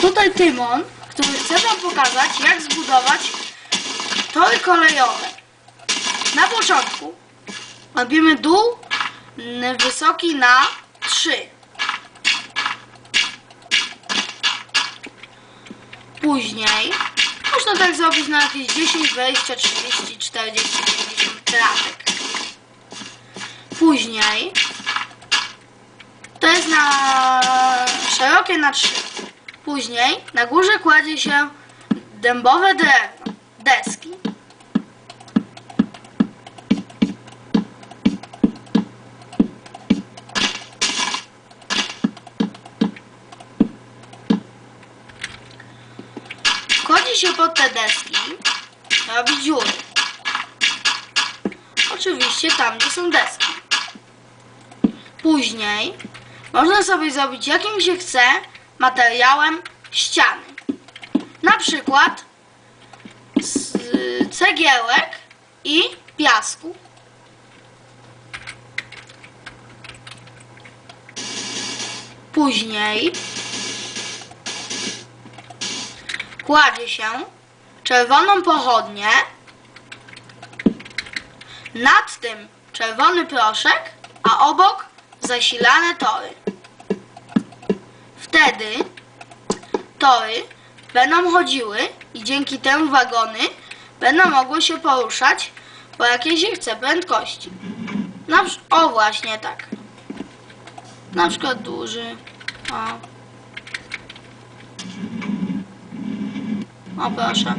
Tutaj Tymon, który chce wam pokazać, jak zbudować tory kolejowe. Na początku robimy dół wysoki na 3. Później można tak zrobić na jakieś 10, 20, 30, 40, 50 kratek. Później to jest na szerokie na 3. Później na górze kładzie się dębowe deski. Wchodzi się pod te deski, robi dziury. Oczywiście tam, gdzie są deski. Później można sobie zrobić jakim się chce materiałem ściany. Na przykład z cegiełek i piasku. Później kładzie się czerwoną pochodnię, nad tym czerwony proszek, a obok zasilane tory. Wtedy tory będą chodziły i dzięki temu wagony będą mogły się poruszać po jakiej się chce prędkości. Na, o właśnie tak. Na przykład duży. O. O proszę.